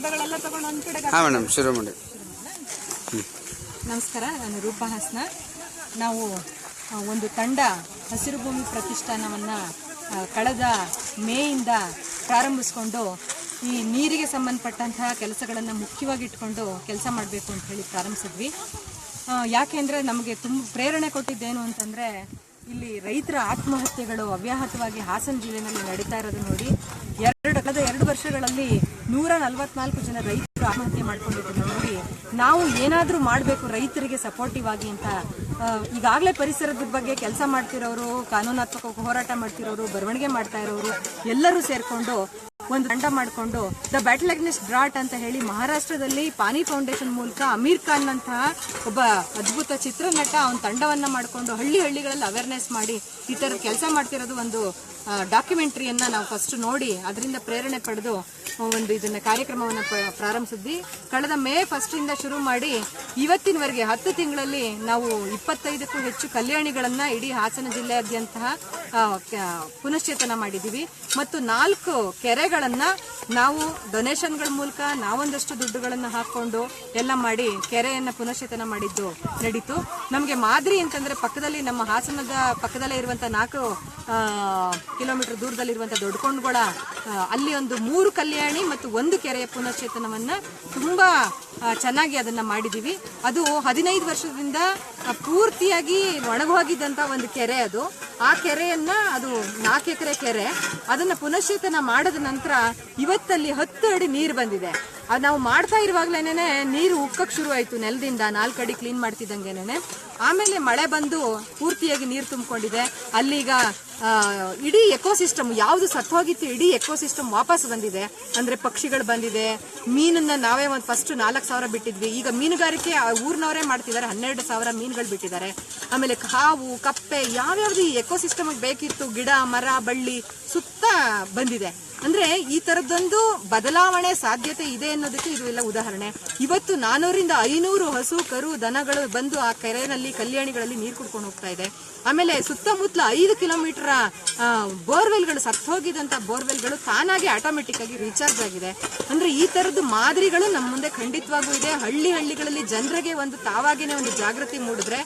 ಶಬ್ದಗಳೆಲ್ಲ ತಗೊಂಡು ಒಂದ್ ಕಡೆ ಹಾಂ ಮೇಡಮ್ ಶುರು ಮಾಡಿ. ನಮಸ್ಕಾರ ನಾನು ರೂಪಾ ಹಾಸನ. ನಾವು ಒಂದು ತಂಡ ಹಸಿರು ಭೂಮಿ ಪ್ರತಿಷ್ಠಾನವನ್ನು ಕಳೆದ ಮೇಯಿಂದ ಪ್ರಾರಂಭಿಸ್ಕೊಂಡು ಈ ನೀರಿಗೆ ಸಂಬಂಧಪಟ್ಟಂತಹ ಕೆಲಸಗಳನ್ನು ಮುಖ್ಯವಾಗಿ ಇಟ್ಕೊಂಡು ಕೆಲಸ ಮಾಡಬೇಕು ಅಂತ ಹೇಳಿ ಪ್ರಾರಂಭಿಸಿದ್ವಿ. ಯಾಕೆ ಅಂದರೆ ನಮಗೆ ತುಂಬ ಪ್ರೇರಣೆ ಕೊಟ್ಟಿದ್ದೇನು ಅಂತಂದರೆ ಇಲ್ಲಿ ರೈತರ ಆತ್ಮಹತ್ಯೆಗಳು ಅವ್ಯಾಹತವಾಗಿ ಹಾಸನ ಜಿಲ್ಲೆಯಲ್ಲಿ ನಡೀತಾ ಇರೋದು ನೋಡಿ. ಕಳೆದ ಎರಡು ವರ್ಷಗಳಲ್ಲಿ ನೂರ ನಲವತ್ನಾಲ್ಕು ಜನ ರೈತರು ಆತ್ಮಹತ್ಯೆ ಮಾಡ್ಕೊಂಡಿದ್ದನ್ನು ನೋಡಿ, ನಾವು ಏನಾದರೂ ಮಾಡಬೇಕು ರೈತರಿಗೆ ಸಪೋರ್ಟಿವ್ ಆಗಿ ಅಂತ ಈಗಾಗಲೇ ಪರಿಸರದ ಬಗ್ಗೆ ಕೆಲಸ ಮಾಡ್ತಿರೋರು, ಕಾನೂನಾತ್ಮಕ ಹೋರಾಟ ಮಾಡ್ತಿರೋರು, ಬರವಣಿಗೆ ಮಾಡ್ತಾ ಇರೋರು, ಎಲ್ಲರೂ ಸೇರಿಕೊಂಡು ಒಂದು ತಂಡ ಮಾಡಿಕೊಂಡು ದ ಬ್ಯಾಟಲ್ ಅಗ್ನೆಸ್ಟ್ ಡ್ರಾಟ್ ಅಂತ ಹೇಳಿ ಮಹಾರಾಷ್ಟ್ರದಲ್ಲಿ ಪಾನಿ ಫೌಂಡೇಶನ್ ಮೂಲಕ ಅಮೀರ್ ಖಾನ್ ಅಂತಹ ಒಬ್ಬ ಅದ್ಭುತ ಚಿತ್ರನಟ, ಅವನ ತಂಡವನ್ನ ಮಾಡಿಕೊಂಡು ಹಳ್ಳಿ ಹಳ್ಳಿಗಳಲ್ಲಿ ಅವೇರ್ನೆಸ್ ಮಾಡಿ ಈ ಕೆಲಸ ಮಾಡ್ತಿರೋದು ಒಂದು ಡಾಕ್ಯುಮೆಂಟ್ರಿಯನ್ನ ನಾವು ಫಸ್ಟ್ ನೋಡಿ, ಅದರಿಂದ ಪ್ರೇರಣೆ ಪಡೆದು ಒಂದು ಇದನ್ನು ಕಾರ್ಯಕ್ರಮವನ್ನು ಪ್ರ- ಪ್ರಾರಂಭಿಸಿದ್ವಿ. ಕಳೆದ ಮೇ ಫಸ್ಟಿಂದ ಶುರು ಮಾಡಿ ಇವತ್ತಿನವರೆಗೆ ಹತ್ತು ತಿಂಗಳಲ್ಲಿ ನಾವು ಇಪ್ಪತ್ತೈದಕ್ಕೂ ಹೆಚ್ಚು ಕಲ್ಯಾಣಿಗಳನ್ನು ಇಡೀ ಹಾಸನ ಜಿಲ್ಲೆಯಾದ್ಯಂತಹ ಪುನಶ್ಚೇತನ ಮಾಡಿದ್ದೀವಿ. ಮತ್ತು ನಾಲ್ಕು ಕೆರೆಗಳನ್ನು ನಾವು ಡೊನೇಷನ್ಗಳ ಮೂಲಕ ನಾವೊಂದಷ್ಟು ದುಡ್ಡುಗಳನ್ನು ಹಾಕ್ಕೊಂಡು ಎಲ್ಲ ಮಾಡಿ ಕೆರೆಯನ್ನು ಪುನಶ್ಚೇತನ ಮಾಡಿದ್ದು ನಡೀತು. ನಮಗೆ ಮಾದರಿ ಅಂತಂದರೆ ಪಕ್ಕದಲ್ಲಿ ನಮ್ಮ ಹಾಸನದ ಪಕ್ಕದಲ್ಲೇ ಇರುವಂಥ ನಾಲ್ಕು ಕಿಲೋಮೀಟರ್ ದೂರದಲ್ಲಿರುವಂಥ ದೊಡ್ಡಕೊಂಡ್ಗೊಳ ಅಲ್ಲಿ ಒಂದು ಮೂರು ಕಲ್ಯಾಣಿ ಮತ್ತು ಒಂದು ಕೆರೆಯ ಪುನಶ್ಚೇತನವನ್ನ ತುಂಬಾ ಚೆನ್ನಾಗಿ ಅದನ್ನ ಮಾಡಿದೀವಿ. ಅದು ಹದಿನೈದು ವರ್ಷದಿಂದ ಪೂರ್ತಿಯಾಗಿ ಒಣಗೋಗಿದ್ದಂತ ಒಂದು ಕೆರೆ ಅದು. ಆ ಕೆರೆಯನ್ನ ಅದು ನಾಲ್ಕು ಎಕರೆ ಕೆರೆ. ಅದನ್ನ ಪುನಶ್ಚೇತನ ಮಾಡಿದ ನಂತರ ಇವತ್ತಲ್ಲಿ ಹತ್ತು ಅಡಿ ನೀರು ಬಂದಿದೆ. ಅದು ನಾವು ಮಾಡ್ತಾ ಇರುವಾಗ್ಲೇನೆ ನೀರು ಉಕ್ಕಕ್ಕೆ ಶುರು ಆಯ್ತು ನೆಲದಿಂದ, ನಾಲ್ಕು ಅಡಿ ಕ್ಲೀನ್ ಮಾಡ್ತಿದ್ದಂಗೆನೆ ಆಮೇಲೆ ಮಳೆ ಬಂದು ಪೂರ್ತಿಯಾಗಿ ನೀರು ತುಂಬಿಕೊಂಡಿದೆ. ಅಲ್ಲೀಗ ಇಡೀ ಎಕೋಸಿಸ್ಟಮ್ ಯಾವುದು ಸತ್ತೋಗಿತ್ತು ಇಡೀ ಎಕೋಸಿಸ್ಟಮ್ ವಾಪಸ್ ಬಂದಿದೆ. ಅಂದರೆ ಪಕ್ಷಿಗಳು ಬಂದಿದೆ. ಮೀನನ್ನ ನಾವೇ ಒಂದು ಫಸ್ಟ್ ನಾಲ್ಕು ಸಾವಿರ ಬಿಟ್ಟಿದ್ವಿ. ಈಗ ಮೀನುಗಾರಿಕೆ ಊರಿನವರೇ ಮಾಡ್ತಿದ್ದಾರೆ. ಹನ್ನೆರಡು ಸಾವಿರ ಮೀನುಗಳು ಬಿಟ್ಟಿದ್ದಾರೆ. ಆಮೇಲೆ ಹಾವು ಕಪ್ಪೆ, ಯಾವ್ಯಾವ್ದು ಈ ಎಕೋಸಿಸ್ಟಮ್ಗೆ ಬೇಕಿತ್ತು? ಗಿಡ, ಮರ, ಬಳ್ಳಿ ಸುತ್ತ ಬಂದಿದೆ. ಅಂದ್ರೆ ಈ ತರದೊಂದು ಬದಲಾವಣೆ ಸಾಧ್ಯತೆ ಇದೆ ಅನ್ನೋದಕ್ಕೆ ಇದು ಎಲ್ಲ ಉದಾಹರಣೆ. ಇವತ್ತು ನಾನೂರಿಂದ ಐನೂರು ಹಸು, ಕರು, ದನಗಳು ಬಂದು ಆ ಕೆರೆಯಲ್ಲಿ, ಕಲ್ಯಾಣಿಗಳಲ್ಲಿ ನೀರು ಕುಡ್ಕೊಂಡು ಹೋಗ್ತಾ ಇದೆ. ಆಮೇಲೆ ಸುತ್ತಮುತ್ತಲ ಐದು ಕಿಲೋಮೀಟರ್ ಬೋರ್ವೆಲ್ಗಳು ಸತ್ತೋಗಿದಂತ ಬೋರ್ವೆಲ್ಗಳು ತಾನಾಗಿ ಆಟೋಮೆಟಿಕ್ ಆಗಿ ರೀಚಾರ್ಜ್ ಆಗಿದೆ. ಅಂದ್ರೆ ಈ ತರದ್ದು ಮಾದರಿಗಳು ನಮ್ಮ ಮುಂದೆ ಖಂಡಿತವಾಗೂ ಇದೆ. ಹಳ್ಳಿ ಹಳ್ಳಿಗಳಲ್ಲಿ ಜನರಿಗೆ ಒಂದು ತಾವಾಗಿನೇ ಒಂದು ಜಾಗೃತಿ ಮೂಡಿದ್ರೆ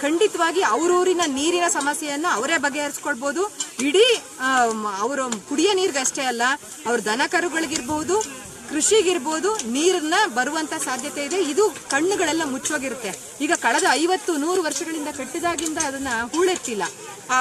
ಖಂಡಿತವಾಗಿ ಅವ್ರೂರಿನ ನೀರಿನ ಸಮಸ್ಯೆಯನ್ನು ಅವರೇ ಬಗೆಹರಿಸ್ಕೊಳ್ಬಹುದು ಇಡೀ ಅವರು ಕುಡಿಯೋ ನೀರಿಗಷ್ಟೇ ಅಲ್ಲ ಅವ್ರ ದನ ಕರುಗಳಿಗಿರ್ಬಹುದು ಕೃಷಿಗಿರ್ಬೋದು ನೀರನ್ನ ಬರುವಂತ ಸಾಧ್ಯತೆ ಇದೆ. ಇದು ಕಣ್ಣುಗಳೆಲ್ಲ ಮುಚ್ಚೋಗಿರುತ್ತೆ. ಈಗ ಕಳೆದ ಐವತ್ತು ನೂರು ವರ್ಷಗಳಿಂದ ಕಟ್ಟಿದಾಗಿಂದ ಅದನ್ನ ಹೂಳೆತ್ತಿಲ್ಲ. ಆ,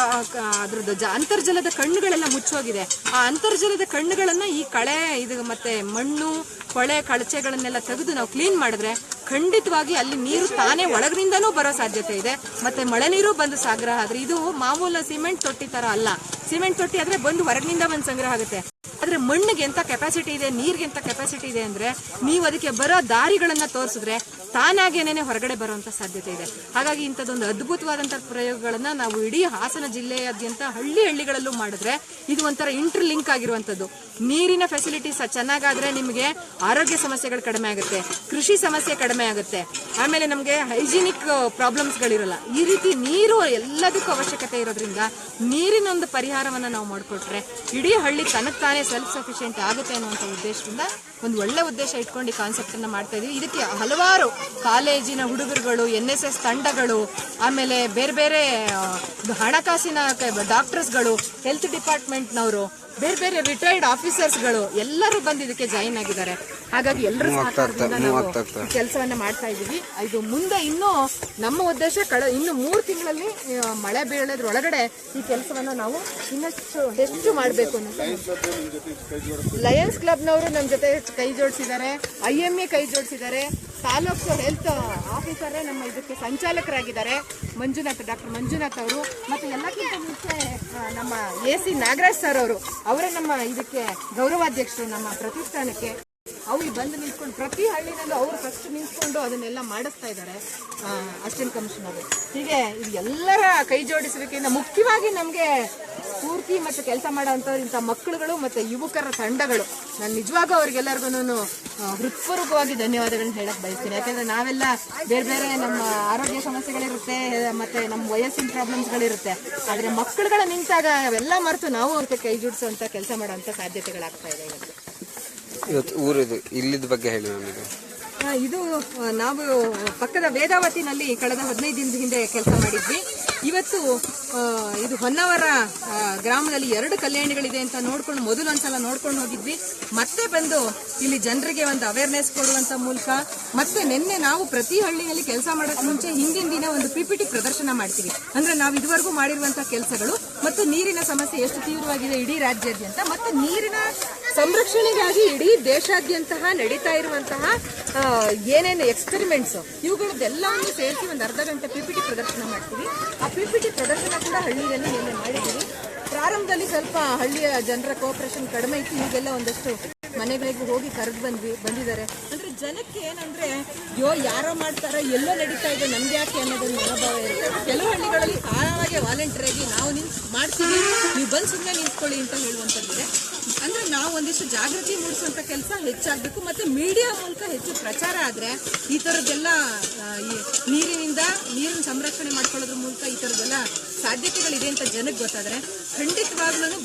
ಅದ್ರದ್ದು ಅಂತರ್ಜಲದ ಕಣ್ಣುಗಳೆಲ್ಲ ಮುಚ್ಚೋಗಿದೆ. ಆ ಅಂತರ್ಜಲದ ಕಣ್ಣುಗಳನ್ನ ಈ ಕಳೆ ಇದು ಮತ್ತೆ ಮಣ್ಣು ಕೊಳೆ ಕಳಚೆಗಳನ್ನೆಲ್ಲ ತೆಗೆದು ನಾವು ಕ್ಲೀನ್ ಮಾಡಿದ್ರೆ ಖಂಡಿತವಾಗಿ ಅಲ್ಲಿ ನೀರು ತಾನೇ ಒಳಗಿನಿಂದನೂ ಬರೋ ಸಾಧ್ಯತೆ ಇದೆ. ಮತ್ತೆ ಮಳೆ ನೀರು ಬಂದು ಸಂಗ್ರಹ ಆದ್ರೆ ಇದು ಮಾಮೂಲ ಸಿಮೆಂಟ್ ತೊಟ್ಟಿ ತರ ಅಲ್ಲ. ಸಿಮೆಂಟ್ ತೊಟ್ಟಿ ಆದ್ರೆ ಬಂದು ಹೊರಗಿನಿಂದ ಬಂದು ಸಂಗ್ರಹ ಆಗುತ್ತೆ. ಆದ್ರೆ ಮಣ್ಣಿಗೆ ಎಂತ ಕೆಪಾಸಿಟಿ ಇದೆ, ನೀರ್ಗೆ ಎಂತ ಕೆಪಾಸಿಟಿ ಇದೆ ಅಂದ್ರೆ ನೀವು ಅದಕ್ಕೆ ಬರೋ ದಾರಿಗಳನ್ನ ತೋರಿಸಿದ್ರೆ ತಾನಾಗೇನೇನೆ ಹೊರಗಡೆ ಬರುವಂತ ಸಾಧ್ಯತೆ ಇದೆ. ಹಾಗಾಗಿ ಇಂಥದ್ದೊಂದು ಅದ್ಭುತವಾದಂಥ ಪ್ರಯೋಗಗಳನ್ನು ನಾವು ಇಡೀ ಹಾಸನ ಜಿಲ್ಲೆಯಾದ್ಯಂತ ಹಳ್ಳಿ ಹಳ್ಳಿಗಳಲ್ಲೂ ಮಾಡಿದ್ರೆ ಇದು ಒಂಥರ ಇಂಟರ್ ಲಿಂಕ್ ಆಗಿರುವಂತದ್ದು ನೀರಿನ ಫೆಸಿಲಿಟೀಸ್ ಚೆನ್ನಾಗಾದ್ರೆ ನಿಮಗೆ ಆರೋಗ್ಯ ಸಮಸ್ಯೆಗಳು ಕಡಿಮೆ ಆಗುತ್ತೆ, ಕೃಷಿ ಸಮಸ್ಯೆ ಕಡಿಮೆ ಆಗುತ್ತೆ. ಆಮೇಲೆ ನಮಗೆ ಹೈಜಿನಿಕ್ ಪ್ರಾಬ್ಲಮ್ಸ್ಗಳಿರಲ್ಲ ಈ ರೀತಿ ನೀರು ಎಲ್ಲದಕ್ಕೂ ಅವಶ್ಯಕತೆ ಇರೋದ್ರಿಂದ ನೀರಿನ ಒಂದು ಪರಿಹಾರವನ್ನ ನಾವು ಮಾಡಿಕೊಟ್ರೆ ಇಡೀ ಹಳ್ಳಿ ತನಗೆ ತಾನೇ ಸೆಲ್ಫ್ ಸಫಿಷಿಯೆಂಟ್ ಆಗುತ್ತೆ ಅನ್ನುವಂಥ ಉದ್ದೇಶದಿಂದ ಒಂದು ಒಳ್ಳೆ ಉದ್ದೇಶ ಇಟ್ಕೊಂಡು ಈ ಕಾನ್ಸೆಪ್ಟ್ ಅನ್ನ ಮಾಡ್ತಾ ಇದೀವಿ. ಇದಕ್ಕೆ ಹಲವಾರು ಕಾಲೇಜಿನ ಹುಡುಗರುಗಳು ಎನ್ ಎಸ್ ಎಸ್ ತಂಡಗಳು ಆಮೇಲೆ ಬೇರೆ ಬೇರೆ ಹಣಕಾಸಿನ ಡಾಕ್ಟರ್ಸ್ಗಳು ಹೆಲ್ತ್ ಡಿಪಾರ್ಟ್ಮೆಂಟ್ನವರು ಬೇರೆ ಬೇರೆ ರಿಟೈರ್ಡ್ ಆಫೀಸರ್ಸ್ಗಳು ಎಲ್ಲರೂ ಬಂದು ಇದಕ್ಕೆ ಜಾಯಿನ್ ಆಗಿದ್ದಾರೆ. ಹಾಗಾಗಿ ಎಲ್ಲರೂ ಕೆಲಸವನ್ನ ಮಾಡ್ತಾ ಇದ್ದೀವಿ. ಇದು ಮುಂದೆ ಇನ್ನೂ ನಮ್ಮ ಉದ್ದೇಶ ಕಳ ಇನ್ನು ಮೂರು ತಿಂಗಳಲ್ಲಿ ಮಳೆ ಬೀಳೋದ್ರ ಒಳಗಡೆ ಈ ಕೆಲಸವನ್ನ ನಾವು ಇನ್ನಷ್ಟು ಹೆಚ್ಚು ಮಾಡಬೇಕು ಅನ್ನೋದು. ಲಯನ್ಸ್ ಕ್ಲಬ್ನವರು ನಮ್ಮ ಜೊತೆ ಕೈ ಜೋಡಿಸಿದ್ದಾರೆ ಐ ಎಂ ಎ ಕೈ ಜೋಡಿಸಿದ್ದಾರೆ. ತಾಲೂಕು ಹೆಲ್ತ್ ಆಫೀಸರೇ ನಮ್ಮ ಇದಕ್ಕೆ ಸಂಚಾಲಕರಾಗಿದ್ದಾರೆ. ಮಂಜುನಾಥ್ ಡಾಕ್ಟರ್ ಮಂಜುನಾಥ್ ಅವರು ಮತ್ತು ಎಲ್ಲಕ್ಕಿಂತ ಮುಂಚೆ ನಮ್ಮ ಎ ಸಿ ನಾಗರಾಜ್ ಸರ್ ಅವರು, ಅವರೇ ನಮ್ಮ ಇದಕ್ಕೆ ಗೌರವಾಧ್ಯಕ್ಷರು ನಮ್ಮ ಪ್ರತಿಷ್ಠಾನಕ್ಕೆ. ಅವ್ರು ಬಂದು ನಿಂತ್ಕೊಂಡು ಪ್ರತಿ ಹಳ್ಳಿನಲ್ಲೂ ಅವರು ಫಸ್ಟ್ ನಿಂತ್ಕೊಂಡು ಅದನ್ನೆಲ್ಲ ಮಾಡಿಸ್ತಾ ಇದ್ದಾರೆ ಅಸಿಸ್ಟೆಂಟ್ ಕಮಿಷನರ್ ಹೀಗೆ ಇದು ಎಲ್ಲರ ಕೈ ಜೋಡಿಸುವಿಕೆಯಿಂದ ಮುಖ್ಯವಾಗಿ ನಮಗೆ ಸ್ಫೂರ್ತಿ ಮತ್ತು ಕೆಲಸ ಮಾಡೋವಂಥವ್ರು ಇಂಥ ಮಕ್ಕಳುಗಳು ಮತ್ತು ಯುವಕರ ತಂಡಗಳು. ನಾನು ನಿಜವಾಗೂ ಅವ್ರಿಗೆಲ್ಲರಿಗೂ ಹೃತ್ಪೂರ್ವಕವಾಗಿ ಧನ್ಯವಾದಗಳನ್ನ ಹೇಳಕ್ಕೆ ಬಯಸ್ತೀನಿ. ಯಾಕಂದ್ರೆ ನಾವೆಲ್ಲ ಬೇರೆ ಬೇರೆ ನಮ್ಮ ಆರೋಗ್ಯ ಸಮಸ್ಯೆಗಳಿರುತ್ತೆ ಮತ್ತು ನಮ್ಮ ವಯಸ್ಸಿನ ಪ್ರಾಬ್ಲಮ್ಸ್ಗಳಿರುತ್ತೆ. ಆದರೆ ಮಕ್ಕಳುಗಳ ನಿಂತಾಗ ಅವೆಲ್ಲ ಮರೆತು ನಾವು ಅವ್ರಿಗೆ ಕೈ ಜೋಡಿಸುವಂಥ ಕೆಲಸ ಮಾಡೋವಂಥ ಸಾಧ್ಯತೆಗಳಾಗ್ತಾ ಇದೆ ಇವತ್ತು ಇವತ್ತು ಊರಿದು ಇಲ್ಲಿದ ಬಗ್ಗೆ ಹೇಳಿ ನಮಗೆ. ಇದು ನಾವು ಪಕ್ಕದ ವೇದಾವತಿನಲ್ಲಿ ಕಳೆದ ಹದಿನೈದು ದಿನದ ಹಿಂದೆ ಕೆಲಸ ಮಾಡಿದ್ವಿ. ಇವತ್ತು ಇದು ಹೊನ್ನಾವರ ಗ್ರಾಮದಲ್ಲಿ ಎರಡು ಕಲ್ಯಾಣಿಗಳಿದೆ ಅಂತ ನೋಡ್ಕೊಂಡು, ಮೊದಲು ಒಂದ್ಸಲ ನೋಡ್ಕೊಂಡು ಹೋಗಿದ್ವಿ. ಮತ್ತೆ ಬಂದು ಇಲ್ಲಿ ಜನರಿಗೆ ಒಂದು ಅವೇರ್ನೆಸ್ ಕೊಡುವಂತ ಮೂಲಕ, ಮತ್ತೆ ನಿನ್ನೆ ನಾವು ಪ್ರತಿ ಹಳ್ಳಿಯಲ್ಲಿ ಕೆಲಸ ಮಾಡೋಕೆ ಮುಂಚೆ ಹಿಂದಿನ ದಿನ ಒಂದು ಪಿಪಿಟಿ ಪ್ರದರ್ಶನ ಮಾಡ್ತೀವಿ. ಅಂದ್ರೆ ನಾವು ಇದುವರೆಗೂ ಮಾಡಿರುವಂತಹ ಕೆಲಸಗಳು ಮತ್ತು ನೀರಿನ ಸಮಸ್ಯೆ ಎಷ್ಟು ತೀವ್ರವಾಗಿದೆ ಇಡೀ ರಾಜ್ಯಾದ್ಯಂತ, ಮತ್ತು ನೀರಿನ ಸಂರಕ್ಷಣೆಗಾಗಿ ಇಡೀ ದೇಶಾದ್ಯಂತ ನಡೀತಾ ಇರುವಂತಹ ಏನೇನು ಎಕ್ಸ್ಪೆರಿಮೆಂಟ್ಸ್ ಇವುಗಳದ್ದೆಲ್ಲವನ್ನು ಸೇರಿಸಿ ಒಂದು ಅರ್ಧ ಗಂಟೆ ಪಿಪಿಟಿ ಪ್ರದರ್ಶನ ಮಾಡ್ತೀವಿ. ಆ ಪಿಪಿಟಿ ಪ್ರದರ್ಶನ ಕೂಡ ಹಳ್ಳಿಯಲ್ಲಿ ನಿನ್ನೆ ಮಾಡಿದ್ದೀವಿ. ಪ್ರಾರಂಭದಲ್ಲಿ ಸ್ವಲ್ಪ ಹಳ್ಳಿಯ ಜನರ ಕೋಆಪರೇಷನ್ ಕಡಿಮೆ ಇತ್ತು. ಈಗೆಲ್ಲ ಒಂದಷ್ಟು ಮನೆಗಳಿಗೆ ಹೋಗಿ ಕರೆದು ಬಂದ್ವಿ, ಬಂದಿದ್ದಾರೆ. ಜನಕ್ಕೆ ಏನಂದ್ರೆ ಯೋ ಯಾರೋ ಮಾಡ್ತಾರೋ, ಎಲ್ಲೋ ನಡೀತಾ ಇದೆ, ನಮ್ಗೆ ಯಾಕೆ ಅನ್ನೋದೊಂದು ಮನೋಭಾವ ಇರುತ್ತೆ. ಕೆಲವು ಹಳ್ಳಿಗಳಲ್ಲಿ ಆರಾಮಾಗಿ ವಾಲಂಟಿಯರ್ ಆಗಿ ನಾವು ನಿನ್ ಮಾಡ್ತೀವಿ, ನೀವು ಬಂದು ಸುಮ್ಮನೆ ನಿಂತ್ಕೊಳ್ಳಿ ಅಂತ ಹೇಳುವಂಥದ್ದಿದೆ ಅಂದ್ರೆ ನಾವು ಒಂದಿಷ್ಟು ಜಾಗೃತಿ ಮೂಡಿಸುವಂತ ಕೆಲಸ ಹೆಚ್ಚಾಗ್ಬೇಕು, ಮತ್ತೆ ಮೀಡಿಯಾ ಮೂಲಕ ಹೆಚ್ಚು ಪ್ರಚಾರ ಆದ್ರೆ ಈ ತರದ್ದೆಲ್ಲ ನೀರಿನಿಂದ ನೀರಿನ ಸಂರಕ್ಷಣೆ ಮಾಡ್ಕೊಳ್ಳೋದ್ರ ಮೂಲಕ ಈ ತರದ್ದೆಲ್ಲ ಸಾಧ್ಯತೆಗಳಿದೆ ಅಂತ ಜನಕ್ಕೆ ಗೊತ್ತಾದ್ರೆ ಖಂಡಿತವಾಗ್ಲೂ